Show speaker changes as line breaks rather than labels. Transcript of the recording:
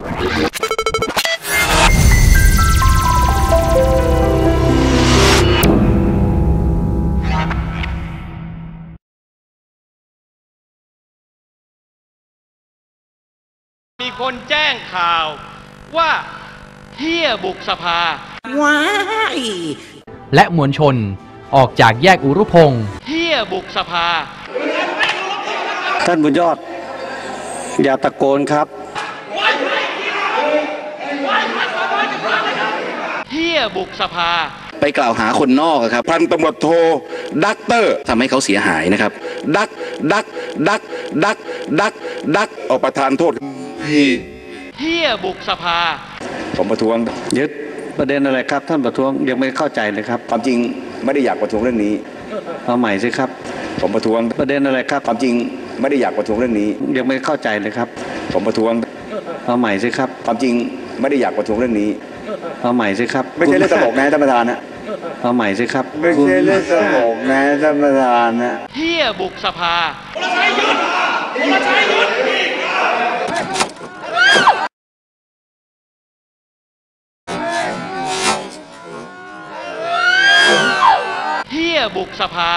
มีคนแจ้งข่าวว่าเที่ยบุกสภา
ว้าย
และมวลชนออกจากแยกอุรุพงศ์
เที่ยบุกสภา
ท่านบุญยอด อย่าตะโกนครับ
เที่ ยบุกสภา
ไปกล่าวหาคนนอกอะครับ พันตำรวจโทดักเตอร์ทำให้เขาเสียหายนะครับ ดัก ดัก ดัก ดัก ดัก ดักออกประทานโทษที่
เที่ยบุกสภา
ผมประท้วง
ยึดประเด็นอะไรครับ ท่านประท้วงยังไม่เข้าใจเลยครับ
ความจริงไม่ได้อยากประท้วงเรื่องนี้
เอาใหม่สิครับ
ผมประท้วง
ประเด็นอะไรครับ
ความจริงไม่ได้อยากประท้วงเรื่องนี้
ยังไม่เข้าใจเลยครับ
ผมประท้วง
เอาใหม่สิครับ
ความจริงไม่ได้อยากประท้วงเรื่องนี้
เอาใหม่สิครับ
ไม่ใช่เรื่องตลกนะท่านประธานนะ
เอาใหม่สิครับ
ไม่ใช่เรื่องตลกนะท่านประธานนะ
เที่ยบุกสภาเที่ยบุกสภา